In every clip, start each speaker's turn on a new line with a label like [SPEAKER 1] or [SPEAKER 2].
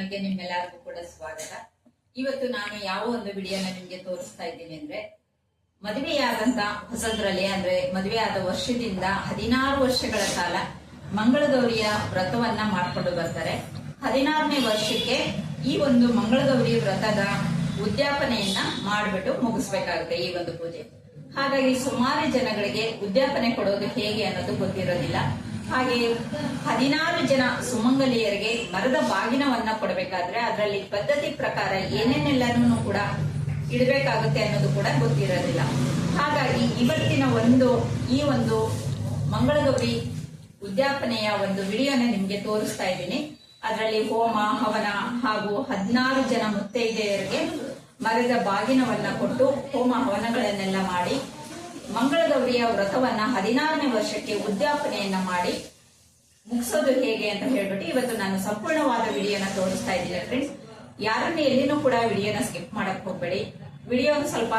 [SPEAKER 1] ಚಾನಲ್ಗೆ ನಿಮ್ಮೆಲ್ಲರಿಗೂ ಕೂಡ ಸ್ವಾಗತ. ಇವತ್ತು ನಾನು ಯಾವ ಒಂದು ವಿಡಿಯೋನ ನಿಮ್ಗೆ ತೋರಿಸ್ತಾ ಇದ್ದೀನಿ ಅಂದ್ರೆ, ಮದುವೆಯಾದಂತ ಹೊಸದ್ರಲ್ಲಿ ಅಂದ್ರೆ ಮದುವೆಯಾದ ವರ್ಷದಿಂದ ಹದಿನಾರು ವರ್ಷಗಳ ಕಾಲ ಮಂಗಳಗೌರಿಯ ವ್ರತವನ್ನ ಮಾಡ್ಕೊಂಡು ಬರ್ತಾರೆ. ಹದಿನಾರನೇ ವರ್ಷಕ್ಕೆ ಈ ಒಂದು ಮಂಗಳಗೌರಿ ವ್ರತದ ಉದ್ಯಾಪನೆಯನ್ನ ಮಾಡಿಬಿಟ್ಟು ಮುಗಿಸ್ಬೇಕಾಗುತ್ತೆ ಈ ಒಂದು ಪೂಜೆ. ಹಾಗಾಗಿ ಸುಮಾರು ಜನಗಳಿಗೆ ಉದ್ಯಾಪನೆ ಕೊಡೋದು ಹೇಗೆ ಅನ್ನೋದು ಗೊತ್ತಿರೋದಿಲ್ಲ. ಹಾಗೆ ಹದಿನಾರು ಜನ ಸುಮಂಗಲಿಯರಿಗೆ ಮರದ ಬಾಗಿನವನ್ನ ಕೊಡಬೇಕಾದ್ರೆ ಅದರಲ್ಲಿ ಪದ್ಧತಿ ಪ್ರಕಾರ ಏನೇನೆಲ್ಲನೂ ಕೂಡ ಇಡಬೇಕಾಗುತ್ತೆ ಅನ್ನೋದು ಕೂಡ ಗೊತ್ತಿರೋದಿಲ್ಲ. ಹಾಗಾಗಿ ಇವತ್ತಿನ ಒಂದು, ಈ ಒಂದು ಮಂಗಳಗೌರಿ ಉದ್ಯಾಪನೆಯ ಒಂದು ವಿಡಿಯೋನ ನಿಮ್ಗೆ ತೋರಿಸ್ತಾ ಇದ್ದೀನಿ. ಅದರಲ್ಲಿ ಹೋಮ, ಹವನ ಹಾಗೂ ಹದಿನಾರು ಜನ ಮುತ್ತೈದೆಯರಿಗೆ ಮರದ ಬಾಗಿನವನ್ನ ಕೊಟ್ಟು ಹೋಮ ಹವನಗಳನ್ನೆಲ್ಲ ಮಾಡಿ ಮಂಗಳಗೌರಿಯ ವ್ರತವನ್ನ ಹದಿನಾರನೇ ವರ್ಷಕ್ಕೆ ಉದ್ಯಾಪನೆಯನ್ನ ಮಾಡಿ ಮುಗಿಸೋದು ಹೇಗೆ ಅಂತ ಹೇಳ್ಬಿಟ್ಟು ಇವತ್ತು ನಾನು ಸಂಪೂರ್ಣವಾದ ವಿಡಿಯೋನ ತೋರಿಸ್ತಾ ಇದ್ದೀನಿ ಫ್ರೆಂಡ್ಸ್ ಯಾರನ್ನ ಎಲ್ಲಿನೂ ಕೂಡ ವಿಡಿಯೋನ ಸ್ಕಿಪ್ ಮಾಡಕ್ ಹೋಗ್ಬೇಡಿ. ವಿಡಿಯೋ ಸ್ವಲ್ಪ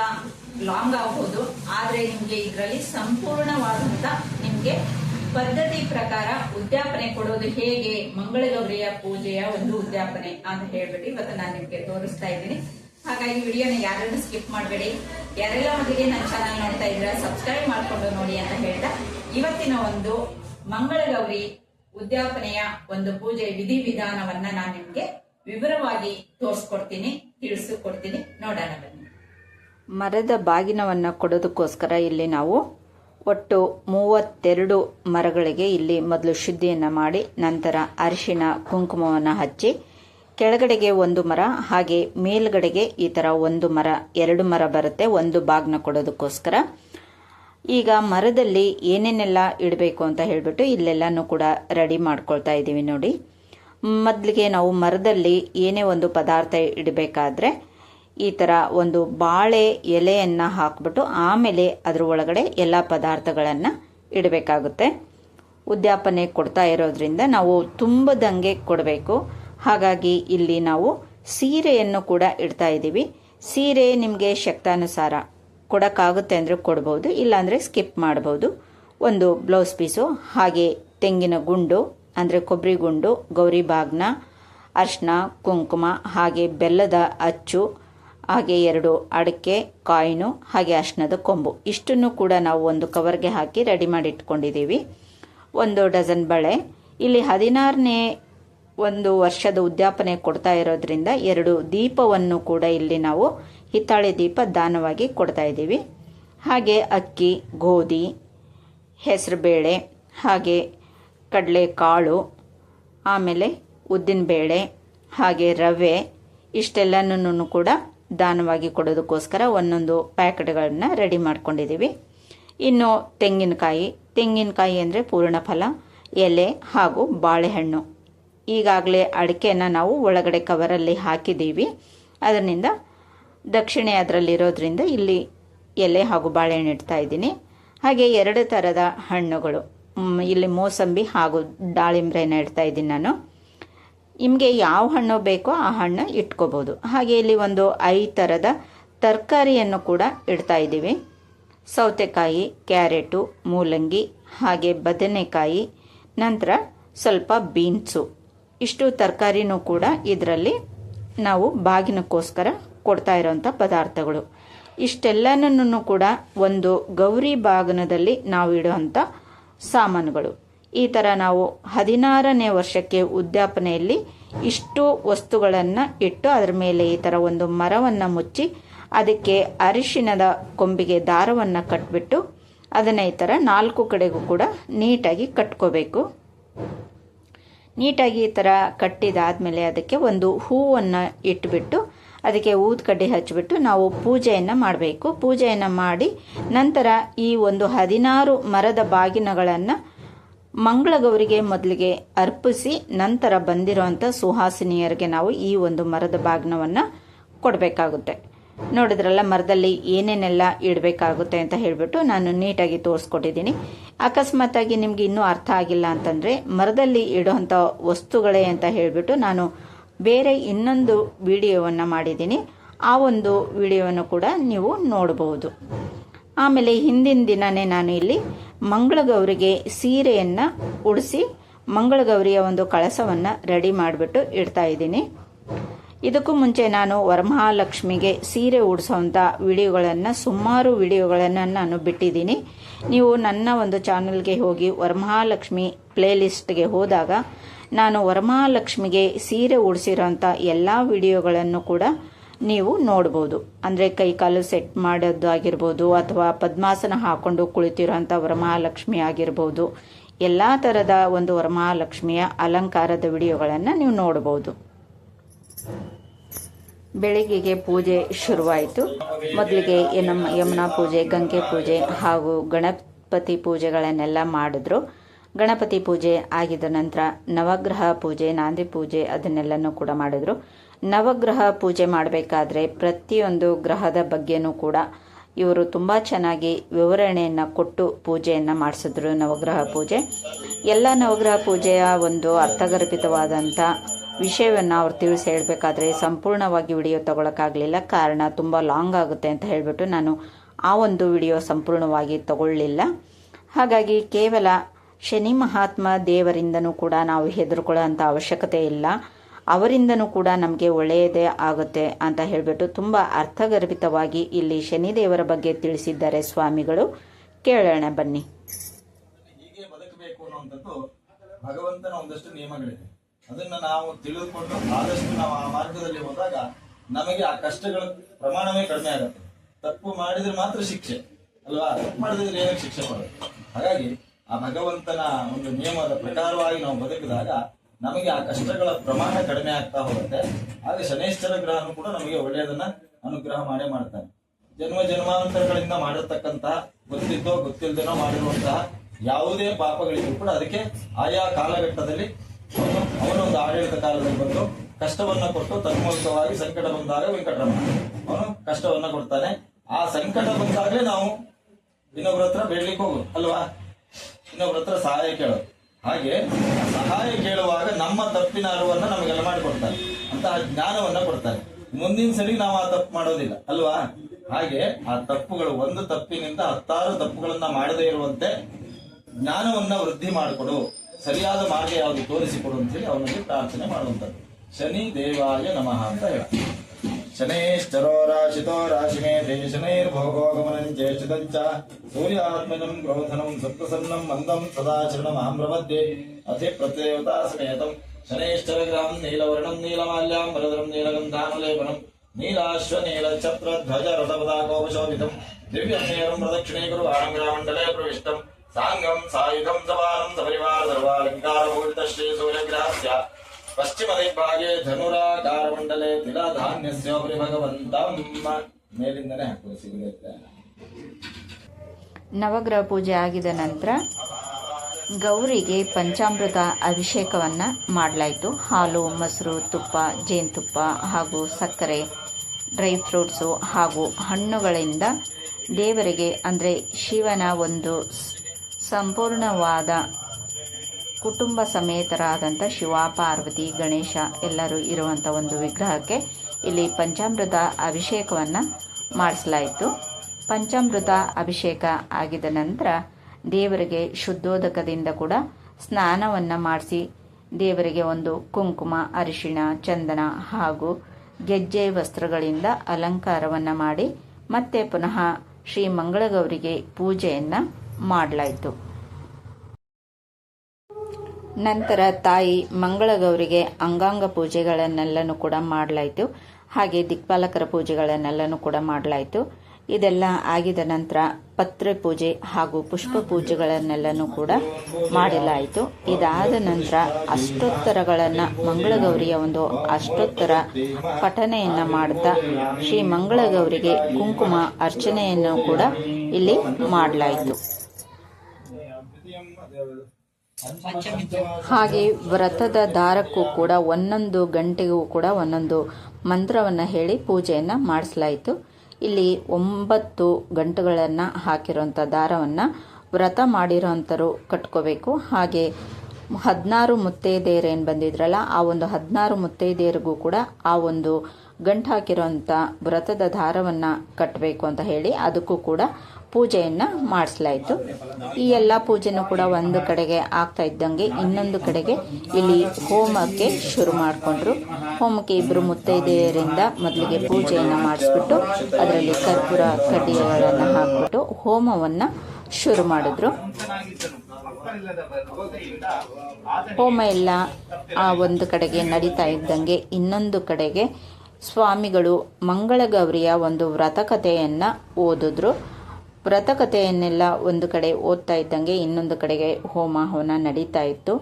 [SPEAKER 1] ಲಾಂಗ್ ಆಗಬಹುದು ಆದ್ರೆ ನಿಮ್ಗೆ ಇದರಲ್ಲಿ ಸಂಪೂರ್ಣವಾದಂತ ನಿಮ್ಗೆ ಪದ್ಧತಿ ಪ್ರಕಾರ ಉದ್ಯಾಪನೆ ಕೊಡೋದು ಹೇಗೆ, ಮಂಗಳಗೌರಿಯ ಪೂಜೆಯ ಒಂದು ಉದ್ಯಾಪನೆ ಅಂತ ಹೇಳ್ಬಿಟ್ಟು ಇವತ್ತು ನಾನು ನಿಮ್ಗೆ ತೋರಿಸ್ತಾ ಇದ್ದೀನಿ. ಹಾಗಾಗಿ ವಿಡಿಯೋನ ಯಾರನ್ನು ಸ್ಕಿಪ್ ಮಾಡಬೇಡಿ. ಯಾರೆಲ್ಲ ಮೊದಲಿಗೆ ನನ್ನ ಚಾನಲ್ ನೋಡ್ತಾ ಇದ್ರ ಸಬ್ಸ್ಕ್ರೈಬ್ ಮಾಡ್ಕೊಂಡು ನೋಡಿ ಅಂತ ಹೇಳ್ತಾ ಇವತ್ತಿನ ಒಂದು ಮಂಗಳಗೌರಿ ಉದ್ಯಾಪನೆಯ ಒಂದು ಪೂಜೆ ವಿಧಿ ವಿಧಾನವನ್ನ ನಾನು ನಿಮ್ಗೆ ವಿವರವಾಗಿ ತೋರಿಸ್ಕೊಡ್ತೀನಿ, ತಿಳಿಸ್ಕೊಡ್ತೀನಿ. ನೋಡೋಣ ಬನ್ನಿ.
[SPEAKER 2] ಮರದ ಬಾಗಿನವನ್ನು ಕೊಡೋದಕ್ಕೋಸ್ಕರ ಇಲ್ಲಿ ನಾವು ಒಟ್ಟು ಮೂವತ್ತೆರಡು ಮರಗಳಿಗೆ ಇಲ್ಲಿ ಮೊದಲು ಶುದ್ಧಿಯನ್ನು ಮಾಡಿ, ನಂತರ ಅರಿಶಿನ ಕುಂಕುಮವನ್ನು ಹಚ್ಚಿ ಕೆಳಗಡೆಗೆ ಒಂದು ಮರ, ಹಾಗೆ ಮೇಲ್ಗಡೆಗೆ ಈ ಥರ ಒಂದು ಮರ, ಎರಡು ಮರ ಬರುತ್ತೆ, ಒಂದು ಬಾಗ್ನ ಕೊಡೋದಕ್ಕೋಸ್ಕರ. ಈಗ ಮರದಲ್ಲಿ ಏನೇನೆಲ್ಲ ಇಡಬೇಕು ಅಂತ ಹೇಳಿಬಿಟ್ಟು ಇಲ್ಲೆಲ್ಲನೂ ಕೂಡ ರೆಡಿ ಮಾಡ್ಕೊಳ್ತಾ ಇದ್ದೀವಿ ನೋಡಿ. ಮೊದಲಿಗೆ ನಾವು ಮರದಲ್ಲಿ ಏನೇ ಒಂದು ಪದಾರ್ಥ ಇಡಬೇಕಾದ್ರೆ ಈ ಥರ ಒಂದು ಬಾಳೆ ಎಲೆಯನ್ನು ಹಾಕ್ಬಿಟ್ಟು ಆಮೇಲೆ ಅದ್ರ ಒಳಗಡೆ ಎಲ್ಲ ಪದಾರ್ಥಗಳನ್ನು ಇಡಬೇಕಾಗುತ್ತೆ. ಉದ್ಯಾಪನೆ ಕೊಡ್ತಾ ಇರೋದ್ರಿಂದ ನಾವು ತುಂಬದಂಗೆ ಕೊಡಬೇಕು. ಹಾಗಾಗಿ ಇಲ್ಲಿ ನಾವು ಸೀರೆಯನ್ನು ಕೂಡ ಇಡ್ತಾ ಇದ್ದೀವಿ. ಸೀರೆ ನಿಮಗೆ ಶಕ್ತಾನುಸಾರ ಕೊಡೋಕ್ಕಾಗುತ್ತೆ ಅಂದರೆ ಕೊಡ್ಬೋದು, ಇಲ್ಲಾಂದರೆ ಸ್ಕಿಪ್ ಮಾಡ್ಬೋದು. ಒಂದು ಬ್ಲೌಸ್ ಪೀಸು, ಹಾಗೆ ತೆಂಗಿನ ಗುಂಡು, ಅಂದರೆ ಕೊಬ್ಬರಿ ಗುಂಡು, ಗೌರಿ ಬಾಗ್ನ ಅರ್ಶಿನ, ಕುಂಕುಮ, ಹಾಗೆ ಬೆಲ್ಲದ ಅಚ್ಚು, ಹಾಗೆ ಎರಡು ಅಡಿಕೆ, ಕಾಯಿನು, ಹಾಗೆ ಅರ್ಶಿನದ ಕೊಂಬು. ಇಷ್ಟನ್ನು ಕೂಡ ನಾವು ಒಂದು ಕವರ್ಗೆ ಹಾಕಿ ರೆಡಿ ಮಾಡಿ ಇಟ್ಕೊಂಡಿದ್ದೀವಿ ಒಂದು ಡಜನ್ ಬಳೆ. ಇಲ್ಲಿ ಹದಿನಾರನೇ ಒಂದು ವರ್ಷದ ಉದ್ಯಾಪನೆ ಕೊಡ್ತಾ ಇರೋದ್ರಿಂದ ಎರಡು ದೀಪವನ್ನು ಕೂಡ ಇಲ್ಲಿ ನಾವು ಹಿತ್ತಾಳೆ ದೀಪ ದಾನವಾಗಿ ಕೊಡ್ತಾ ಇದ್ದೀವಿ. ಹಾಗೆ ಅಕ್ಕಿ, ಗೋಧಿ, ಹೆಸರುಬೇಳೆ, ಹಾಗೆ ಕಡಲೆಕಾಳು, ಆಮೇಲೆ ಉದ್ದಿನಬೇಳೆ, ಹಾಗೆ ರವೆ ಇಷ್ಟೆಲ್ಲನೂ ಕೂಡ ದಾನವಾಗಿ ಕೊಡೋದಕ್ಕೋಸ್ಕರ ಒಂದೊಂದು ಪ್ಯಾಕೆಟ್ಗಳನ್ನ ರೆಡಿ ಮಾಡ್ಕೊಂಡಿದ್ದೀವಿ. ಇನ್ನು ತೆಂಗಿನಕಾಯಿ ತೆಂಗಿನಕಾಯಿ ಅಂದರೆ ಪೂರ್ಣಫಲ, ಎಲೆ ಹಾಗೂ ಬಾಳೆಹಣ್ಣು. ಈಗಾಗಲೇ ಅಡಿಕೆನ ನಾವು ಒಳಗಡೆ ಕವರಲ್ಲಿ ಹಾಕಿದ್ದೀವಿ. ಅದರಿಂದ ದಕ್ಷಿಣೆ ಅದರಲ್ಲಿರೋದ್ರಿಂದ ಇಲ್ಲಿ ಎಲೆ ಹಾಗೂ ಬಾಳೆಹಣ್ಣು ಇಡ್ತಾ ಇದ್ದೀನಿ. ಹಾಗೆ ಎರಡು ಥರದ ಹಣ್ಣುಗಳು ಇಲ್ಲಿ ಮೋಸಂಬಿ ಹಾಗೂ ದಾಳಿಂಬ್ರೆನ ಇಡ್ತಾ ಇದ್ದೀನಿ ನಾನು. ನಿಮಗೆ ಯಾವ ಹಣ್ಣು ಬೇಕೋ ಆ ಹಣ್ಣು ಇಟ್ಕೋಬೋದು. ಹಾಗೆ ಇಲ್ಲಿ ಒಂದು ಐದು ಥರದ ತರಕಾರಿಯನ್ನು ಕೂಡ ಇಡ್ತಾ ಇದ್ದೀವಿ. ಸೌತೆಕಾಯಿ, ಕ್ಯಾರೆಟು, ಮೂಲಂಗಿ, ಹಾಗೆ ಬದನೆಕಾಯಿ, ನಂತರ ಸ್ವಲ್ಪ ಬೀನ್ಸು. ಇಷ್ಟು ತರಕಾರಿನೂ ಕೂಡ ಇದರಲ್ಲಿ ನಾವು ಬಾಗಿನಕ್ಕೋಸ್ಕರ ಕೊಡ್ತಾ ಇರೋವಂಥ ಪದಾರ್ಥಗಳು. ಇಷ್ಟೆಲ್ಲನೂ ಕೂಡ ಒಂದು ಗೌರಿ ಬಾಗನದಲ್ಲಿ ನಾವು ಇಡುವಂಥ ಸಾಮಾನುಗಳು. ಈ ಥರ ನಾವು ಹದಿನಾರನೇ ವರ್ಷಕ್ಕೆ ಉದ್ಯಾಪನೆಯಲ್ಲಿ ಇಷ್ಟು ವಸ್ತುಗಳನ್ನು ಇಟ್ಟು ಅದರ ಮೇಲೆ ಈ ಥರ ಒಂದು ಮರವನ್ನು ಮುಚ್ಚಿ ಅದಕ್ಕೆ ಅರಿಶಿಣದ ಕೊಂಬಿಗೆ ದಾರವನ್ನು ಕಟ್ಬಿಟ್ಟು ಅದನ್ನು ಈ ಥರ ನಾಲ್ಕು ಕಡೆಗೂ ಕೂಡ ನೀಟಾಗಿ ಕಟ್ಕೋಬೇಕು. ನೀಟಾಗಿ ಈ ಥರ ಕಟ್ಟಿದಾದಮೇಲೆ ಅದಕ್ಕೆ ಒಂದು ಹೂವನ್ನು ಇಟ್ಬಿಟ್ಟು, ಅದಕ್ಕೆ ಊದ್ಕಡ್ಡಿ ಹಚ್ಚಿಬಿಟ್ಟು ನಾವು ಪೂಜೆಯನ್ನು ಮಾಡಬೇಕು. ಪೂಜೆಯನ್ನು ಮಾಡಿ ನಂತರ ಈ ಒಂದು ಹದಿನಾರು ಮರದ ಬಾಗಿನಗಳನ್ನು ಮಂಗಳಗೌರಿಗೆ ಮೊದಲಿಗೆ ಅರ್ಪಿಸಿ ನಂತರ ಬಂದಿರುವಂಥ ಸುಹಾಸಿನಿಯರಿಗೆ ನಾವು ಈ ಒಂದು ಮರದ ಬಾಗಿನವನ್ನು ಕೊಡಬೇಕಾಗುತ್ತೆ. ನೋಡಿದ್ರಲ್ಲ, ಮರದಲ್ಲಿ ಏನೇನೆಲ್ಲ ಇಡಬೇಕಾಗುತ್ತೆ ಅಂತ ಹೇಳಿಬಿಟ್ಟು ನಾನು ನೀಟಾಗಿ ತೋರಿಸ್ಕೊಟ್ಟಿದ್ದೀನಿ. ಅಕಸ್ಮಾತಾಗಿ ನಿಮ್ಗೆ ಇನ್ನೂ ಅರ್ಥ ಆಗಿಲ್ಲ ಅಂತಂದರೆ, ಮರದಲ್ಲಿ ಇಡುವಂಥ ವಸ್ತುಗಳೇ ಅಂತ ಹೇಳಿಬಿಟ್ಟು ನಾನು ಬೇರೆ ಇನ್ನೊಂದು ವಿಡಿಯೋವನ್ನು ಮಾಡಿದ್ದೀನಿ. ಆ ಒಂದು ವಿಡಿಯೋವನ್ನು ಕೂಡ ನೀವು ನೋಡಬಹುದು ಆಮೇಲೆ ಹಿಂದಿನ ದಿನನೇ ನಾನು ಇಲ್ಲಿ ಮಂಗಳಗೌರಿಗೆ ಸೀರೆಯನ್ನು ಉಡಿಸಿ, ಮಂಗಳಗೌರಿಯ ಒಂದು ಕಳಸವನ್ನು ರೆಡಿ ಮಾಡಿಬಿಟ್ಟು ಇಡ್ತಾ ಇದ್ದೀನಿ. ಇದಕ್ಕೂ ಮುಂಚೆ ನಾನು ವರಮಹಾಲಕ್ಷ್ಮಿಗೆ ಸೀರೆ ಉಡಿಸೋವಂಥ ವಿಡಿಯೋಗಳನ್ನು, ಸುಮಾರು ವಿಡಿಯೋಗಳನ್ನು ನಾನು ಬಿಟ್ಟಿದ್ದೀನಿ. ನೀವು ನನ್ನ ಒಂದು ಚಾನಲ್ಗೆ ಹೋಗಿ ವರಮಹಾಲಕ್ಷ್ಮಿ ಪ್ಲೇಲಿಸ್ಟ್ಗೆ ಹೋದಾಗ ನಾನು ವರಮಹಾಲಕ್ಷ್ಮಿಗೆ ಸೀರೆ ಉಡಿಸಿರೋಂಥ ಎಲ್ಲ ವಿಡಿಯೋಗಳನ್ನು ಕೂಡ ನೀವು ನೋಡ್ಬೋದು. ಅಂದರೆ ಕೈಕಾಲು ಸೆಟ್ ಮಾಡೋದು ಆಗಿರ್ಬೋದು, ಅಥವಾ ಪದ್ಮಾಸನ ಹಾಕ್ಕೊಂಡು ಕುಳಿತಿರೋಂಥ ವರಮಹಾಲಕ್ಷ್ಮಿ ಆಗಿರ್ಬೋದು. ಎಲ್ಲ ಥರದ ಒಂದು ವರಮಹಾಲಕ್ಷ್ಮಿಯ ಅಲಂಕಾರದ ವಿಡಿಯೋಗಳನ್ನು ನೀವು ನೋಡ್ಬೋದು. ಬೆಳಿಗ್ಗೆಗೆ ಪೂಜೆ ಶುರುವಾಯಿತು. ಮೊದಲಿಗೆ ನಮ್ಮ ಯಮುನಾ ಪೂಜೆ, ಗಂಗೆ ಪೂಜೆ ಹಾಗೂ ಗಣಪತಿ ಪೂಜೆಗಳನ್ನೆಲ್ಲ ಮಾಡಿದ್ರು. ಗಣಪತಿ ಪೂಜೆ ಆಗಿದ ನಂತರ ನವಗ್ರಹ ಪೂಜೆ, ನಾಂದಿ ಪೂಜೆ ಅದನ್ನೆಲ್ಲನೂ ಕೂಡ ಮಾಡಿದ್ರು. ನವಗ್ರಹ ಪೂಜೆ ಮಾಡಬೇಕಾದ್ರೆ ಪ್ರತಿಯೊಂದು ಗ್ರಹದ ಬಗ್ಗೆನೂ ಕೂಡ ಇವರು ತುಂಬ ಚೆನ್ನಾಗಿ ವಿವರಣೆಯನ್ನು ಕೊಟ್ಟು ಪೂಜೆಯನ್ನು ಮಾಡಿಸಿದ್ರು ನವಗ್ರಹ ಪೂಜೆ. ಎಲ್ಲ ನವಗ್ರಹ ಪೂಜೆಯ ಒಂದು ಅರ್ಥಗರ್ಭಿತವಾದಂಥ ವಿಷಯವನ್ನು ಅವ್ರು ತಿಳಿಸಿ ಹೇಳಬೇಕಾದ್ರೆ ಸಂಪೂರ್ಣವಾಗಿ ವಿಡಿಯೋ ತಗೊಳಕ್ಕಾಗಲಿಲ್ಲ. ಕಾರಣ ತುಂಬ ಲಾಂಗ್ ಆಗುತ್ತೆ ಅಂತ ಹೇಳಿಬಿಟ್ಟು ನಾನು ಆ ಒಂದು ವಿಡಿಯೋ ಸಂಪೂರ್ಣವಾಗಿ ತಗೊಳ್ಳಲಿಲ್ಲ ಹಾಗಾಗಿ ಕೇವಲ ಶನಿ ಮಹಾತ್ಮ ದೇವರಿಂದನೂ ಕೂಡ ನಾವು ಹೆದರ್ಕೊಳ್ಳೋ ಅವಶ್ಯಕತೆ ಇಲ್ಲ. ಅವರಿಂದನೂ ಕೂಡ ನಮಗೆ ಒಳ್ಳೆಯದೇ ಆಗುತ್ತೆ ಅಂತ ಹೇಳಿಬಿಟ್ಟು ತುಂಬ ಅರ್ಥಗರ್ಭಿತವಾಗಿ ಇಲ್ಲಿ ಶನಿದೇವರ ಬಗ್ಗೆ ತಿಳಿಸಿದ್ದಾರೆ ಸ್ವಾಮಿಗಳು. ಕೇಳೋಣ ಬನ್ನಿ.
[SPEAKER 3] ಹೀಗೆ ಬದುಕಬೇಕು ಅನ್ನುವಂಥದ್ದು ಭಗವಂತನ ಒಂದಷ್ಟು ನಿಯಮಗಳಿದೆ. ಅದನ್ನ ನಾವು ತಿಳಿದುಕೊಂಡು ಆದಷ್ಟು ನಾವು ಆ ಮಾರ್ಗದಲ್ಲಿ ಹೋದಾಗ ನಮಗೆ ಆ ಕಷ್ಟಗಳ ಪ್ರಮಾಣವೇ ಕಡಿಮೆ ಆಗುತ್ತೆ. ತಪ್ಪು ಮಾಡಿದ್ರೆ ಮಾತ್ರ ಶಿಕ್ಷೆ, ಅಲ್ವಾ? ತಪ್ಪು ಮಾಡಿದ್ರೆ ಏನಕ್ಕೆ ಶಿಕ್ಷೆ ಮಾಡೋದು ಹಾಗಾಗಿ ಆ ಭಗವಂತನ ಒಂದು ನಿಯಮದ ಪ್ರಕಾರವಾಗಿ ನಾವು ಬದುಕಿದಾಗ ನಮಗೆ ಆ ಕಷ್ಟಗಳ ಪ್ರಮಾಣ ಕಡಿಮೆ ಆಗ್ತಾ ಹೋಗುತ್ತೆ. ಹಾಗೆ ಶನೇಶ್ವರ ಗ್ರಹನು ಕೂಡ ನಮಗೆ ಒಳ್ಳೆಯದನ್ನ ಅನುಗ್ರಹ ಮಾಡೇ ಮಾಡ್ತಾನೆ. ಜನ್ಮ ಜನ್ಮಾಂತರಗಳಿಂದ ಮಾಡಿರ್ತಕ್ಕಂತಹ ಗೊತ್ತಿದ್ದೋ ಗೊತ್ತಿಲ್ಲದೇನೋ ಮಾಡಿರುವಂತಹ ಯಾವುದೇ ಪಾಪಗಳಿಗೂ ಕೂಡ ಅದಕ್ಕೆ ಆಯಾ ಕಾಲಘಟ್ಟದಲ್ಲಿ ಅವನೊಂದು ಆಡಳಿತ ಕಾಲದಲ್ಲಿ ಬಂದು ಕಷ್ಟವನ್ನ ಕೊಟ್ಟು ತನ್ಮೂಲಕವಾಗಿ ಸಂಕಟ ಬಂದಾಗ ವೆಂಕಟರಮಣ. ಅವನು ಕಷ್ಟವನ್ನ ಕೊಡ್ತಾನೆ. ಆ ಸಂಕಟ ಬಂದಾಗಲೇ ನಾವು ಇನ್ನೊಬ್ರ ಹತ್ರ ಬೇಡ್ಲಿಕ್ಕೆ ಹೋಗುದು, ಅಲ್ವಾ? ಇನ್ನೊಬ್ರ ಹತ್ರ ಸಹಾಯ ಕೇಳೋದು. ಹಾಗೆ ಸಹಾಯ ಕೇಳುವಾಗ ನಮ್ಮ ತಪ್ಪಿನ ಅರಿವನ್ನ ನಮಗೆಲ್ಲ ಮಾಡಿಕೊಡ್ತಾರೆ. ಆ ಜ್ಞಾನವನ್ನ ಕೊಡ್ತಾರೆ. ಮುಂದಿನ ಸರಿ ನಾವು ಆ ತಪ್ಪು ಮಾಡೋದಿಲ್ಲ, ಅಲ್ವಾ? ಹಾಗೆ ಆ ತಪ್ಪುಗಳು ಒಂದು ತಪ್ಪಿನಿಂದ ಹತ್ತಾರು ತಪ್ಪುಗಳನ್ನ ಮಾಡದೇ ಇರುವಂತೆ ಜ್ಞಾನವನ್ನ ವೃದ್ಧಿ ಮಾಡಿಕೊಡು. ಸರಿಯಾದ ಮಾರ್ಗ ಯಾವುದು ತೋರಿಸಿಕೊಡು ಅಂತ ಹೇಳಿ ಅವನಿಗೆ ಪ್ರಾರ್ಥನೆ ಮಾಡುವಂಥದ್ದು ಶನಿ ದೇವಾಯ ನಮಃ ಅಂತ ಹೇಳ ಶನೇಶ್ಚರೋ ರಾಶಿತೋ ರಾಶಿಮೇಧೇ ಶನೈರ್ಭೋಗೋ ಗಮನಂ ಚೇಷ್ಟಿತಂಚ ಸೂರ್ಯಾತ್ಮಜಂ ಗ್ರೋಧನಂ ಸಪ್ರಸನ್ನಂ ಮಂದಂ ಸದಾಚರಣಂ ಆಮ್ರಮಧ್ಯೆ ಅಧಿ ಪ್ರತ್ಯೇವತಾ ಸಮೇತಂ ಶನೈಶ್ಚರ ಗ್ರಹಂ ನೀಲವರ್ಣಂ ನೀಲಮಾಲ್ಯಾಂ ವರದರಂ ನೀಲಗಂಧಾನುಲೇಪನಂ ನೀಲಾಶ್ವ ನೀಲ ಛತ್ರ ಧ್ವಜ ರಥಪದಾಕೋಪಶೋಭಿತಂ ದಿವ್ಯಮೇರಂ ಪ್ರದಕ್ಷಿಣೇ ಗುರು ಆನಂಗ್ರಾಮಂಡಲೇ ಪ್ರವಿಷ್ಟಂ ಸಾಂಗಂ ಸಾಯುಧಂ ಸವಾನಂ ಸಪರಿವಾರ ಸರ್ವಾಲಂಕಾರ ಪೂರಿತ ಶ್ರೀ ಸೂರ್ಯಗ್ರಹಸ್ಯ ಪಶ್ಚಿಮ ದಿಗ್ಭಾಗೆ ಧನುರಾಕಾರ ಮಂಡಲೆ ತಿಲಧಾನ್ಯಸ್ಯೋಪರಿ ಭಗವಂತಂ ಮೇಲಿಂದನೇ ಹಾಕುವ ಸಿಗುತ್ತೆ
[SPEAKER 2] ನವಗ್ರಹ ಪೂಜೆ ಆಗಿದ ನಂತರ ಗೌರಿಗೆ ಪಂಚಾಮೃತ ಅಭಿಷೇಕವನ್ನು ಮಾಡಲಾಯಿತು. ಹಾಲು, ಮೊಸರು, ತುಪ್ಪ, ಜೇನುತುಪ್ಪ ಹಾಗೂ ಸಕ್ಕರೆ, ಡ್ರೈ ಫ್ರೂಟ್ಸು ಹಾಗೂ ಹಣ್ಣುಗಳಿಂದ ದೇವರಿಗೆ, ಅಂದರೆ ಶಿವನ ಒಂದು ಸಂಪೂರ್ಣವಾದ ಕುಟುಂಬ ಸಮೇತರಾದಂಥ ಶಿವ, ಪಾರ್ವತಿ, ಗಣೇಶ ಎಲ್ಲರೂ ಇರುವಂಥ ಒಂದು ವಿಗ್ರಹಕ್ಕೆ ಇಲ್ಲಿ ಪಂಚಾಮೃತ ಅಭಿಷೇಕವನ್ನು ಮಾಡಿಸಲಾಯಿತು. ಪಂಚಾಮೃತ ಅಭಿಷೇಕ ಆಗಿದ ನಂತರ ದೇವರಿಗೆ ಶುದ್ಧೋದಕದಿಂದ ಕೂಡ ಸ್ನಾನವನ್ನು ಮಾಡಿಸಿ ದೇವರಿಗೆ ಒಂದು ಕುಂಕುಮ, ಅರಿಶಿಣ, ಚಂದನ ಹಾಗೂ ಗೆಜ್ಜೆ ವಸ್ತ್ರಗಳಿಂದ ಅಲಂಕಾರವನ್ನು ಮಾಡಿ ಮತ್ತೆ ಪುನಃ ಶ್ರೀ ಮಂಗಳಗೌರಿಗೆ ಪೂಜೆಯನ್ನು ಮಾಡಲಾಯಿತು. ನಂತರ ತಾಯಿ ಮಂಗಳಗೌರಿಗೆ ಅಂಗಾಂಗ ಪೂಜೆಗಳನ್ನೆಲ್ಲನೂ ಕೂಡ ಮಾಡಲಾಯಿತು. ಹಾಗೆ ದಿಕ್ಪಾಲಕರ ಪೂಜೆಗಳನ್ನೆಲ್ಲನೂ ಕೂಡ ಮಾಡಲಾಯಿತು. ಇದೆಲ್ಲ ಆಗಿದ ನಂತರ ಪತ್ರೆ ಪೂಜೆ ಹಾಗೂ ಪುಷ್ಪ ಪೂಜೆಗಳನ್ನೆಲ್ಲನೂ ಕೂಡ ಮಾಡಲಾಯಿತು. ಇದಾದ ನಂತರ ಅಷ್ಟೋತ್ತರಗಳನ್ನು ಮಂಗಳಗೌರಿಯ ಒಂದು ಅಷ್ಟೋತ್ತರ ಪಠನೆಯನ್ನು ಮಾಡುತ್ತಾ ಶ್ರೀ ಮಂಗಳಗೌರಿಗೆ ಕುಂಕುಮ ಅರ್ಚನೆಯನ್ನು ಕೂಡ ಇಲ್ಲಿ ಮಾಡಲಾಯಿತು. ಹಾಗೆ ವ್ರತದ ದಾರಕ್ಕೂ ಕೂಡ ಒಂದೊಂದು ಗಂಟೆಗೂ ಕೂಡ ಒಂದೊಂದು ಮಂತ್ರವನ್ನು ಹೇಳಿ ಪೂಜೆಯನ್ನು ಮಾಡಿಸಲಾಯಿತು. ಇಲ್ಲಿ ಒಂಬತ್ತು ಗಂಟುಗಳನ್ನು ಹಾಕಿರುವಂಥ ದಾರವನ್ನು ವ್ರತ ಮಾಡಿರೋಂಥರು ಕಟ್ಕೋಬೇಕು. ಹಾಗೆ ಹದಿನಾರು ಮುತ್ತೈದೆಯರು ಏನು ಬಂದಿದ್ರಲ್ಲ, ಆ ಒಂದು ಹದಿನಾರು ಮುತ್ತೈದೆಯರಿಗೂ ಕೂಡ ಆ ಒಂದು ಗಂಟು ಹಾಕಿರೋಂಥ ವ್ರತದ ದಾರವನ್ನು ಕಟ್ಟಬೇಕು ಅಂತ ಹೇಳಿ ಅದಕ್ಕೂ ಕೂಡ ಪೂಜೆಯನ್ನು ಮಾಡಿಸ್ಲಾಯಿತು. ಈ ಎಲ್ಲ ಪೂಜೆನೂ ಕೂಡ ಒಂದು ಕಡೆಗೆ ಆಗ್ತಾ ಇದ್ದಂಗೆ ಇನ್ನೊಂದು ಕಡೆಗೆ ಇಲ್ಲಿ ಹೋಮಕ್ಕೆ ಶುರು ಮಾಡಿಕೊಂಡ್ರು. ಹೋಮಕ್ಕೆ ಇಬ್ಬರು ಮುತ್ತೈದೆಯರಿಂದ ಮೊದಲಿಗೆ ಪೂಜೆಯನ್ನು ಮಾಡಿಸ್ಬಿಟ್ಟು ಅದರಲ್ಲಿ ಕರ್ಪೂರ ಕಡ್ಡಿಗಳನ್ನು ಹಾಕ್ಬಿಟ್ಟು ಹೋಮವನ್ನು ಶುರು ಮಾಡಿದ್ರು. ಹೋಮ ಎಲ್ಲ ಆ ಒಂದು ಕಡೆಗೆ ನಡೀತಾ ಇದ್ದಂಗೆ ಇನ್ನೊಂದು ಕಡೆಗೆ ಸ್ವಾಮಿಗಳು ಮಂಗಳಗೌರಿಯ ಒಂದು ವ್ರತಕಥೆಯನ್ನು ಓದಿದ್ರು. ವ್ರತಕಥೆಯನ್ನೆಲ್ಲ ಒಂದು ಕಡೆ ಓದ್ತಾ ಇದ್ದಂಗೆ ಇನ್ನೊಂದು ಕಡೆಗೆ ಹೋಮ ಹವನ ನಡೀತಾ ಇತ್ತು.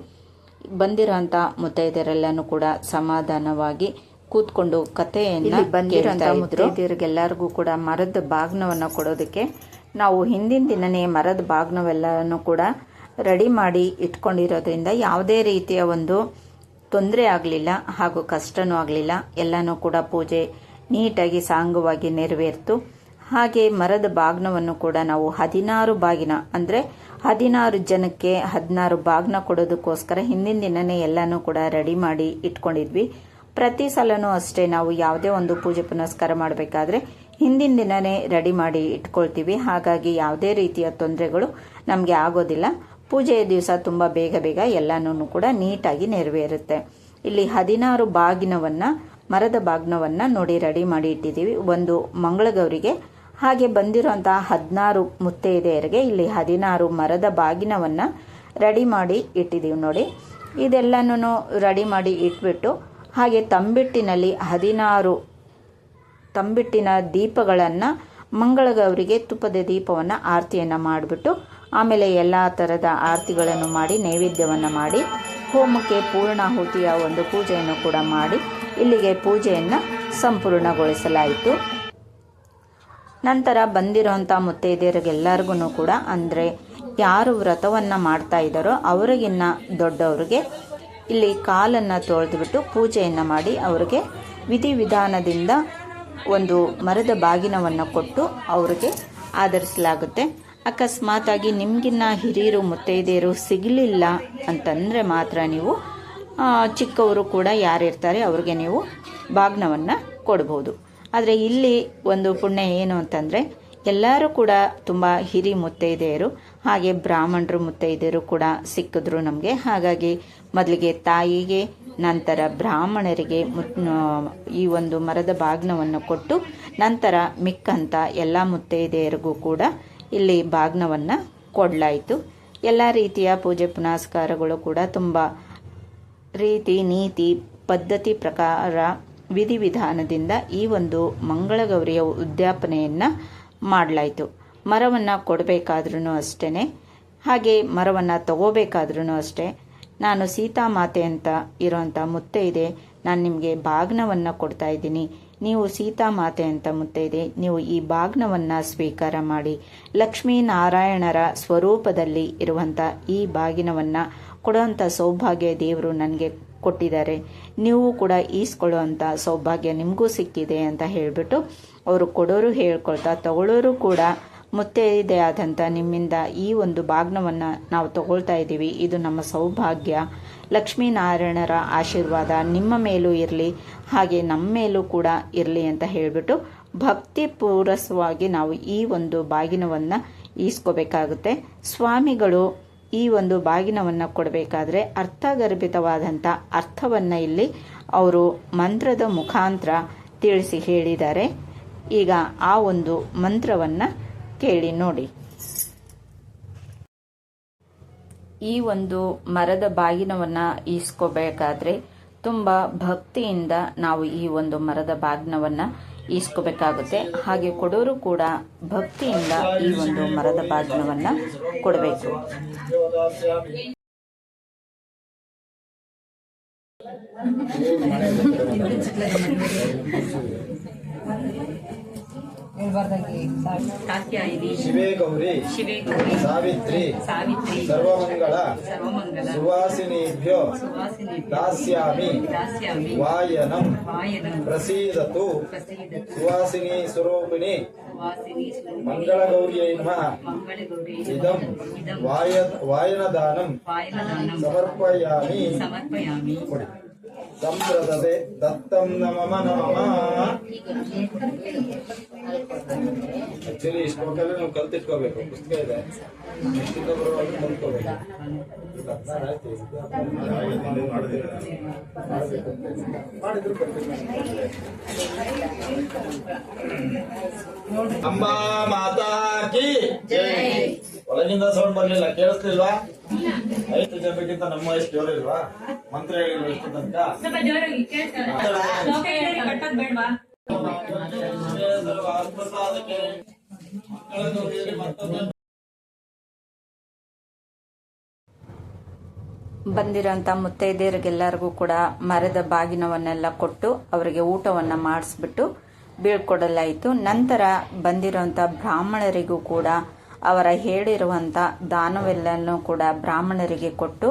[SPEAKER 2] ಬಂದಿರೋಂಥ ಮುತ್ತೈದೆಯರೆಲ್ಲನೂ ಕೂಡ ಸಮಾಧಾನವಾಗಿ ಕೂತ್ಕೊಂಡು ಕಥೆಯನ್ನು ಬಂದಿರೋಂಥ ಮುತ್ತೈದೆಯರಿಗೆಲ್ಲರಿಗೂ ಕೂಡ ಮರದ ಬಾಗ್ನವನ್ನು ಕೊಡೋದಕ್ಕೆ ನಾವು ಹಿಂದಿನ ದಿನನೇ ಮರದ ಬಾಗ್ನವೆಲ್ಲನೂ ಕೂಡ ರೆಡಿ ಮಾಡಿ ಇಟ್ಕೊಂಡಿರೋದ್ರಿಂದ ಯಾವುದೇ ರೀತಿಯ ಒಂದು ತೊಂದರೆ ಆಗಲಿಲ್ಲ ಹಾಗೂ ಕಷ್ಟನೂ ಆಗಲಿಲ್ಲ. ಎಲ್ಲನೂ ಕೂಡ ಪೂಜೆ ನೀಟಾಗಿ ಸಾಂಗವಾಗಿ ನೆರವೇರ್ತು. ಹಾಗೆ ಮರದ ಬಾಗ್ನವನ್ನು ಕೂಡ ನಾವು ಹದಿನಾರು ಬಾಗಿನ, ಅಂದರೆ ಹದಿನಾರು ಜನಕ್ಕೆ ಹದಿನಾರು ಬಾಗ್ನ ಕೊಡೋದಕ್ಕೋಸ್ಕರ ಹಿಂದಿನ ದಿನನೇ ಎಲ್ಲನೂ ಕೂಡ ರೆಡಿ ಮಾಡಿ ಇಟ್ಕೊಂಡಿದ್ವಿ. ಪ್ರತಿ ಸಲನೂ ಅಷ್ಟೇ ನಾವು ಯಾವುದೇ ಒಂದು ಪೂಜೆ ಪುನಸ್ಕಾರ ಮಾಡಬೇಕಾದ್ರೆ ಹಿಂದಿನ ದಿನನೇ ರೆಡಿ ಮಾಡಿ ಇಟ್ಕೊಳ್ತೀವಿ. ಹಾಗಾಗಿ ಯಾವುದೇ ರೀತಿಯ ತೊಂದರೆಗಳು ನಮಗೆ ಆಗೋದಿಲ್ಲ. ಪೂಜೆಯ ದಿವಸ ತುಂಬ ಬೇಗ ಬೇಗ ಎಲ್ಲನೂ ಕೂಡ ನೀಟಾಗಿ ನೆರವೇರುತ್ತೆ. ಇಲ್ಲಿ ಹದಿನಾರು ಬಾಗಿನವನ್ನು, ಮರದ ಬಾಗಿನವನ್ನು ನೋಡಿ ರೆಡಿ ಮಾಡಿ ಇಟ್ಟಿದ್ದೀವಿ. ಒಂದು ಮಂಗಳಗೌರಿಗೆ. ಹಾಗೆ ಬಂದಿರುವಂತಹ ಹದಿನಾರು ಮುತ್ತೈದೆಯರಿಗೆ ಇಲ್ಲಿ ಹದಿನಾರು ಮರದ ಬಾಗಿನವನ್ನು ರೆಡಿ ಮಾಡಿ ಇಟ್ಟಿದ್ದೀವಿ ನೋಡಿ. ಇದೆಲ್ಲನೂ ರೆಡಿ ಮಾಡಿ ಇಟ್ಬಿಟ್ಟು, ಹಾಗೆ ತಂಬಿಟ್ಟಿನಲ್ಲಿ ಹದಿನಾರು ತಂಬಿಟ್ಟಿನ ದೀಪಗಳನ್ನು ಮಂಗಳಗೌರಿಗೆ ತುಪ್ಪದ ದೀಪವನ್ನು ಆರತಿಯನ್ನು ಮಾಡಿಬಿಟ್ಟು ಆಮೇಲೆ ಎಲ್ಲ ಥರದ ಆರತಿಗಳನ್ನು ಮಾಡಿ, ನೈವೇದ್ಯವನ್ನು ಮಾಡಿ, ಹೋಮಕ್ಕೆ ಪೂರ್ಣಾಹುತಿಯ ಒಂದು ಪೂಜೆಯನ್ನು ಕೂಡ ಮಾಡಿ, ಇಲ್ಲಿಗೆ ಪೂಜೆಯನ್ನು ಸಂಪೂರ್ಣಗೊಳಿಸಲಾಯಿತು. ನಂತರ ಬಂದಿರುವಂಥ ಮುತ್ತೈದೆಯರಿಗೆಲ್ಲರಿಗೂ ಕೂಡ ಅಂದರೆ ಯಾರು ವ್ರತವನ್ನು ಮಾಡ್ತಾ ಇದ್ದಾರೋ ಅವರಿಗಿನ್ನ ದೊಡ್ಡವ್ರಿಗೆ ಇಲ್ಲಿ ಕಾಲನ್ನು ತೊಳೆದುಬಿಟ್ಟು ಪೂಜೆಯನ್ನು ಮಾಡಿ ಅವರಿಗೆ ವಿಧಿವಿಧಾನದಿಂದ ಒಂದು ಮರದ ಬಾಗಿನವನ್ನು ಕೊಟ್ಟು ಅವರಿಗೆ ಆಧರಿಸಲಾಗುತ್ತೆ. ಅಕಸ್ಮಾತಾಗಿ ನಿಮಗಿನ್ನ ಹಿರಿಯರು ಮುತ್ತೈದೆಯರು ಸಿಗಲಿಲ್ಲ ಅಂತಂದರೆ ಮಾತ್ರ ನೀವು ಚಿಕ್ಕವರು ಕೂಡ ಯಾರಿರ್ತಾರೆ ಅವ್ರಿಗೆ ನೀವು ಭಾಗ್ನವನ್ನು ಕೊಡ್ಬೋದು. ಆದರೆ ಇಲ್ಲಿ ಒಂದು ಪುಣ್ಯ ಏನು ಅಂತಂದರೆ, ಎಲ್ಲರೂ ಕೂಡ ತುಂಬ ಹಿರಿ ಮುತ್ತೈದೆಯರು, ಹಾಗೆ ಬ್ರಾಹ್ಮಣರು ಮುತ್ತೈದೆಯರು ಕೂಡ ಸಿಕ್ಕಿದ್ರು ನಮಗೆ. ಹಾಗಾಗಿ ಮೊದಲಿಗೆ ತಾಯಿಗೆ, ನಂತರ ಬ್ರಾಹ್ಮಣರಿಗೆ ಈ ಒಂದು ಮರದ ಭಾಗ್ನವನ್ನು ಕೊಟ್ಟು ನಂತರ ಮಿಕ್ಕಂತ ಎಲ್ಲ ಮುತ್ತೈದೆಯರಿಗೂ ಕೂಡ ಇಲ್ಲಿ ಭಾಗ್ನವನ್ನು ಕೊಡಲಾಯಿತು. ಎಲ್ಲ ರೀತಿಯ ಪೂಜೆ ಪುನಸ್ಕಾರಗಳು ಕೂಡ ತುಂಬ ರೀತಿ, ನೀತಿ, ಪದ್ಧತಿ ಪ್ರಕಾರ, ವಿಧಿವಿಧಾನದಿಂದ ಈ ಒಂದು ಮಂಗಳಗೌರಿಯ ಉದ್ಯಾಪನೆಯನ್ನು ಮಾಡಲಾಯಿತು. ಮರವನ್ನು ಕೊಡಬೇಕಾದ್ರೂ ಅಷ್ಟೇ ಹಾಗೆ ಮರವನ್ನು ತಗೋಬೇಕಾದ್ರೂ ಅಷ್ಟೇ. ನಾನು ಸೀತಾಮಾತೆ ಅಂತ ಇರೋಂಥ ಮುತ್ತೈದೆ, ನಾನು ನಿಮಗೆ ಭಾಗ್ನವನ್ನು ಕೊಡ್ತಾ ಇದ್ದೀನಿ. ನೀವು ಸೀತಾಮಾತೆ ಅಂತ ಮುತ್ತೈದೆ, ನೀವು ಈ ಬಾಗ್ನವನ್ನು ಸ್ವೀಕಾರ ಮಾಡಿ. ಲಕ್ಷ್ಮೀನಾರಾಯಣರ ಸ್ವರೂಪದಲ್ಲಿ ಇರುವಂಥ ಈ ಬಾಗಿನವನ್ನು ಕೊಡುವಂತ ಸೌಭಾಗ್ಯ ದೇವರು ನನಗೆ ಕೊಟ್ಟಿದ್ದಾರೆ. ನೀವು ಕೂಡ ಈಸ್ಕೊಳ್ಳುವಂಥ ಸೌಭಾಗ್ಯ ನಿಮಗೂ ಸಿಕ್ಕಿದೆ ಅಂತ ಹೇಳಿಬಿಟ್ಟು ಅವರು ಕೊಡೋರು ಹೇಳ್ಕೊಳ್ತಾ, ತಗೊಳ್ಳೋರು ಕೂಡ ಮುತ್ತೈದೆ ಆದಂಥ ನಿಮ್ಮಿಂದ ಈ ಒಂದು ಬಾಗ್ನವನ್ನು ನಾವು ತಗೊಳ್ತಾ ಇದ್ದೀವಿ. ಇದು ನಮ್ಮ ಸೌಭಾಗ್ಯ. ಲಕ್ಷ್ಮೀನಾರಾಯಣರ ಆಶೀರ್ವಾದ ನಿಮ್ಮ ಮೇಲೂ ಇರಲಿ, ಹಾಗೆ ನಮ್ಮ ಮೇಲೂ ಕೂಡ ಇರಲಿ ಅಂತ ಹೇಳಿಬಿಟ್ಟು ಭಕ್ತಿ ಪೂರಸವಾಗಿ ನಾವು ಈ ಒಂದು ಬಾಗಿನವನ್ನು ಈಸ್ಕೋಬೇಕಾಗುತ್ತೆ. ಸ್ವಾಮಿಗಳು ಈ ಒಂದು ಬಾಗಿನವನ್ನು ಕೊಡಬೇಕಾದ್ರೆ ಅರ್ಥಗರ್ಭಿತವಾದಂಥ ಅರ್ಥವನ್ನು ಇಲ್ಲಿ ಅವರು ಮಂತ್ರದ ಮುಖಾಂತರ ತಿಳಿಸಿ ಹೇಳಿದ್ದಾರೆ. ಈಗ ಆ ಒಂದು ಮಂತ್ರವನ್ನು ಕೇಳಿ ನೋಡಿ. ಈ ಒಂದು ಮರದ ಬಾಗಿನವನ್ನು ಈಸ್ಕೋಬೇಕಾದ್ರೆ ತುಂಬ ಭಕ್ತಿಯಿಂದ ನಾವು ಈ ಒಂದು ಮರದ ಬಾಗಿನವನ್ನು ಈಸ್ಕೋಬೇಕಾಗುತ್ತೆ. ಹಾಗೆ ಕೊಡೋರು ಕೂಡ ಭಕ್ತಿಯಿಂದ ಈ ಒಂದು ಮರದ ಬಾಗಿನವನ್ನು ಕೊಡಬೇಕು.
[SPEAKER 1] ಕಾತ್ಯಾಯಿನಿ
[SPEAKER 3] ಶಿವೇ ಗೌರಿ
[SPEAKER 1] ಶಿವೇ ಗೌರಿ
[SPEAKER 3] ಸಾವಿತ್ರಿ
[SPEAKER 1] ಸಾವಿತ್ರಿ
[SPEAKER 3] ಸರ್ವಮಂಗಳ
[SPEAKER 1] ಸರ್ವಮಂಗಲ
[SPEAKER 3] ಸುವಾಸಿನಿಭ್ಯೋ
[SPEAKER 1] ಸುವಾಸಿನಿ
[SPEAKER 3] ದಾಸ್ಯಾಮಿ
[SPEAKER 1] ದಾಸ್ಯಾಮಿ
[SPEAKER 3] ವಾಯನಂ
[SPEAKER 1] ವಾಯನಂ
[SPEAKER 3] ಪ್ರಸೀದತು
[SPEAKER 1] ಪ್ರಸೀದತು
[SPEAKER 3] ಸುವಾಸಿನಿ ಸ್ವರೂಪಿಣಿ
[SPEAKER 1] ವಾಸಿನಿ ಸ್ವರೂಪಿಣಿ
[SPEAKER 3] ಮಂಗಳಗೌರ್ಯೈ ನಮಃ
[SPEAKER 1] ಮಂಗಳಗೌರಿ
[SPEAKER 3] ಇದಂ ಸಂಪ್ರದತೆ ದತ್ತಂ ನಮಮ ನಮಮ. ಆಕ್ಚುಲಿ ಇಷ್ಟು ಮಕ್ಕಳು ನಾವು ಕಲ್ತಿಟ್ಕೋಬೇಕು. ಪುಸ್ತಕ ಇದೆ. ಬರುವಾಗ ಕಲ್ತ್ಕೋಬೇಕು. ಅಂಬಾ ಮಾತಾ ಕಿ. ಒಳಗಿಂದ ಸೌಂಡ್ ಬರ್ಲಿಲ್ಲ. ಕೇಳಿಸ್ತಿಲ್ವಾ? ಐದು ಜನಕ್ಕಿಂತ ನಮ್ಮ ವಯಸ್ಸು ಜೋರ ಇಲ್ವಾ ಮಂತ್ರ
[SPEAKER 4] ಹೇಳಿದ್ರು
[SPEAKER 3] ಎಷ್ಟು ತನಕ
[SPEAKER 2] ಬಂದಿರೋಂಥ ಮುತ್ತೈದೆಯರಿಗೆಲ್ಲರಿಗೂ ಕೂಡ ಮರದ ಬಾಗಿನವನ್ನೆಲ್ಲ ಕೊಟ್ಟು ಅವರಿಗೆ ಊಟವನ್ನು ಮಾಡಿಸ್ಬಿಟ್ಟು ಬೀಳ್ಕೊಡಲಾಯಿತು. ನಂತರ ಬಂದಿರೋಂಥ ಬ್ರಾಹ್ಮಣರಿಗೂ ಕೂಡ ಅವರ ಹೇಳಿರುವಂಥ ದಾನವೆಲ್ಲನೂ ಕೂಡ ಬ್ರಾಹ್ಮಣರಿಗೆ ಕೊಟ್ಟು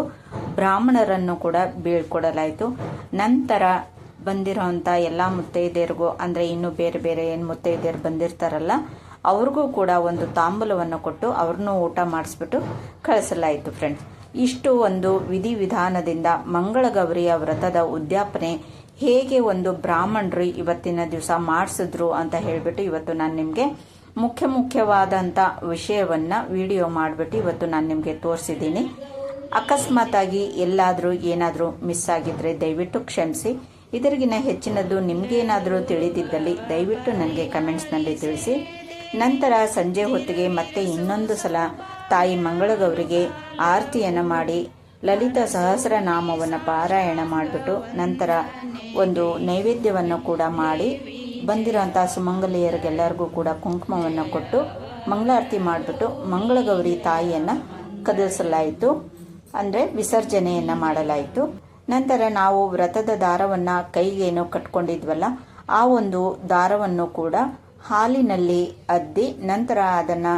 [SPEAKER 2] ಬ್ರಾಹ್ಮಣರನ್ನು ಕೂಡ ಬೀಳ್ಕೊಡಲಾಯಿತು. ನಂತರ ಬಂದಿರುವಂತ ಎಲ್ಲ ಮುತ್ತೈದೆಯರಿಗೂ, ಅಂದರೆ ಇನ್ನು ಬೇರೆ ಬೇರೆ ಏನು ಮುತ್ತೈದೆಯರು ಬಂದಿರ್ತಾರಲ್ಲ, ಅವ್ರಿಗೂ ಕೂಡ ಒಂದು ತಾಂಬೂಲವನ್ನು ಕೊಟ್ಟು ಅವ್ರನ್ನೂ ಊಟ ಮಾಡಿಸ್ಬಿಟ್ಟು ಕಳಿಸಲಾಯಿತು ಫ್ರೆಂಡ್ಸ್ ಇಷ್ಟು ಒಂದು ವಿಧಿವಿಧಾನದಿಂದ ಮಂಗಳಗೌರಿಯ ವ್ರತದ ಉದ್ಯಾಪನೆ ಹೇಗೆ ಒಂದು ಬ್ರಾಹ್ಮಣರು ಇವತ್ತಿನ ದಿವಸ ಮಾಡಿಸಿದ್ರು ಅಂತ ಹೇಳಿಬಿಟ್ಟು ಇವತ್ತು ನಾನು ನಿಮಗೆ ಮುಖ್ಯ ಮುಖ್ಯವಾದಂಥ ವಿಷಯವನ್ನ ವಿಡಿಯೋ ಮಾಡಿಬಿಟ್ಟು ಇವತ್ತು ನಾನು ನಿಮಗೆ ತೋರಿಸಿದ್ದೀನಿ. ಅಕಸ್ಮಾತಾಗಿ ಎಲ್ಲಾದರೂ ಏನಾದರೂ ಮಿಸ್ ಆಗಿದ್ರೆ ದಯವಿಟ್ಟು ಕ್ಷಮಿಸಿ. ಇದರಿಗಿನ ಹೆಚ್ಚಿನದ್ದು ನಿಮಗೇನಾದರೂ ತಿಳಿದಿದ್ದಲ್ಲಿ ದಯವಿಟ್ಟು ನನಗೆ ಕಮೆಂಟ್ಸ್ನಲ್ಲಿ ತಿಳಿಸಿ. ನಂತರ ಸಂಜೆ ಹೊತ್ತಿಗೆ ಮತ್ತೆ ಇನ್ನೊಂದು ಸಲ ತಾಯಿ ಮಂಗಳಗೌರಿಗೆ ಆರತಿಯನ್ನು ಮಾಡಿ ಲಲಿತ ಸಹಸ್ರನಾಮವನ್ನು ಪಾರಾಯಣ ಮಾಡಿಬಿಟ್ಟು ನಂತರ ಒಂದು ನೈವೇದ್ಯವನ್ನು ಕೂಡ ಮಾಡಿ ಬಂದಿರೋಂಥ ಸುಮಂಗಲಿಯರಿಗೆಲ್ಲರಿಗೂ ಕೂಡ ಕುಂಕುಮವನ್ನು ಕೊಟ್ಟು ಮಂಗಳಾರತಿ ಮಾಡಿಬಿಟ್ಟು ಮಂಗಳಗೌರಿ ತಾಯಿಯನ್ನು ಕದಲಿಸಲಾಯಿತು. ಅಂದರೆ ವಿಸರ್ಜನೆಯನ್ನು ಮಾಡಲಾಯಿತು. ನಂತರ ನಾವು ವ್ರತದ ದಾರವನ್ನು ಕೈಗೇನು ಕಟ್ಕೊಂಡಿದ್ವಲ್ಲ, ಆ ಒಂದು ದಾರವನ್ನು ಕೂಡ ಹಾಲಿನಲ್ಲಿ ಅದ್ದಿ ನಂತರ ಅದನ್ನು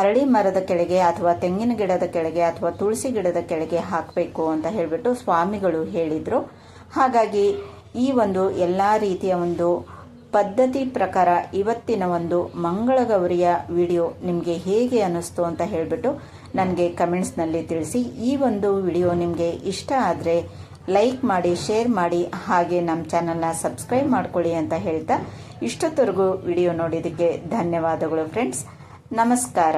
[SPEAKER 2] ಅರಳಿ ಮರದ ಕೆಳಗೆ ಅಥವಾ ತೆಂಗಿನ ಗಿಡದ ಕೆಳಗೆ ಅಥವಾ ತುಳಸಿ ಗಿಡದ ಕೆಳಗೆ ಹಾಕಬೇಕು ಅಂತ ಹೇಳಿಬಿಟ್ಟು ಸ್ವಾಮಿಗಳು ಹೇಳಿದರು. ಹಾಗಾಗಿ ಈ ಒಂದು ಎಲ್ಲ ರೀತಿಯ ಒಂದು ಪದ್ಧತಿ ಪ್ರಕಾರ ಇವತ್ತಿನ ಒಂದು ಮಂಗಳಗೌರಿಯ ವಿಡಿಯೋ ನಿಮಗೆ ಹೇಗೆ ಅನ್ನಿಸ್ತು ಅಂತ ಹೇಳಿಬಿಟ್ಟು ನನಗೆ ಕಮೆಂಟ್ಸ್ನಲ್ಲಿ ತಿಳಿಸಿ. ಈ ಒಂದು ವಿಡಿಯೋ ನಿಮಗೆ ಇಷ್ಟ ಆದರೆ ಲೈಕ್ ಮಾಡಿ ಶೇರ್ ಮಾಡಿ, ಹಾಗೆ ನಮ್ಮ ಚಾನಲ್ನ ಸಬ್ಸ್ಕ್ರೈಬ್ ಮಾಡ್ಕೊಳ್ಳಿ ಅಂತ ಹೇಳ್ತಾ ಇಷ್ಟೊತ್ತರೆಗೂ ವಿಡಿಯೋ ನೋಡಿದ್ದಕ್ಕೆ ಧನ್ಯವಾದಗಳು ಫ್ರೆಂಡ್ಸ್ ನಮಸ್ಕಾರ.